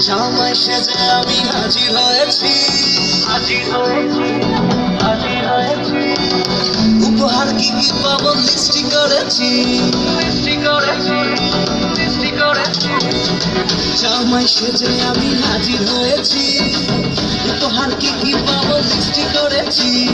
জামাই সেজে আমি হাজির হয়েছি। হাজির হয়েছি হাজির হয়েছি। উপহার কি কি পাবো লিস্টি করেছি। জামাই সেজে আমি হাজির হয়েছি। উপহার কি কি পাবো লিস্টি করেছি।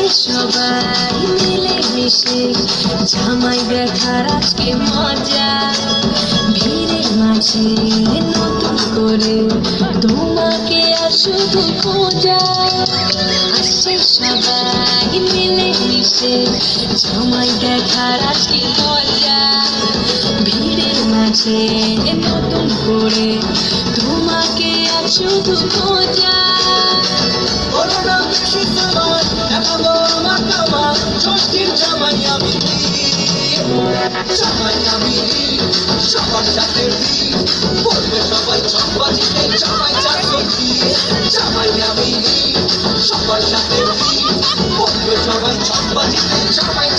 আসছে সবাই মিলে মিশে জামাই দেখার আজকে মজা। ভিড়ের মাঝে নতুন করে তোমাকে আর শুধু খোঁজা আসছে সবাই মিলে মিশে জামাই দেখার আজকে মজা। ভিড়ের মাঝে নতুন করে তোমাকে আর শুধু খোঁজা ষষ্ঠীর জামাই আমি জামাই আমি সবার সাথে বলবে সবাই বাজিতে জামাই চাকরি জামাই আমি সবার সাথে বলবে সবাই বাজিতে জামাই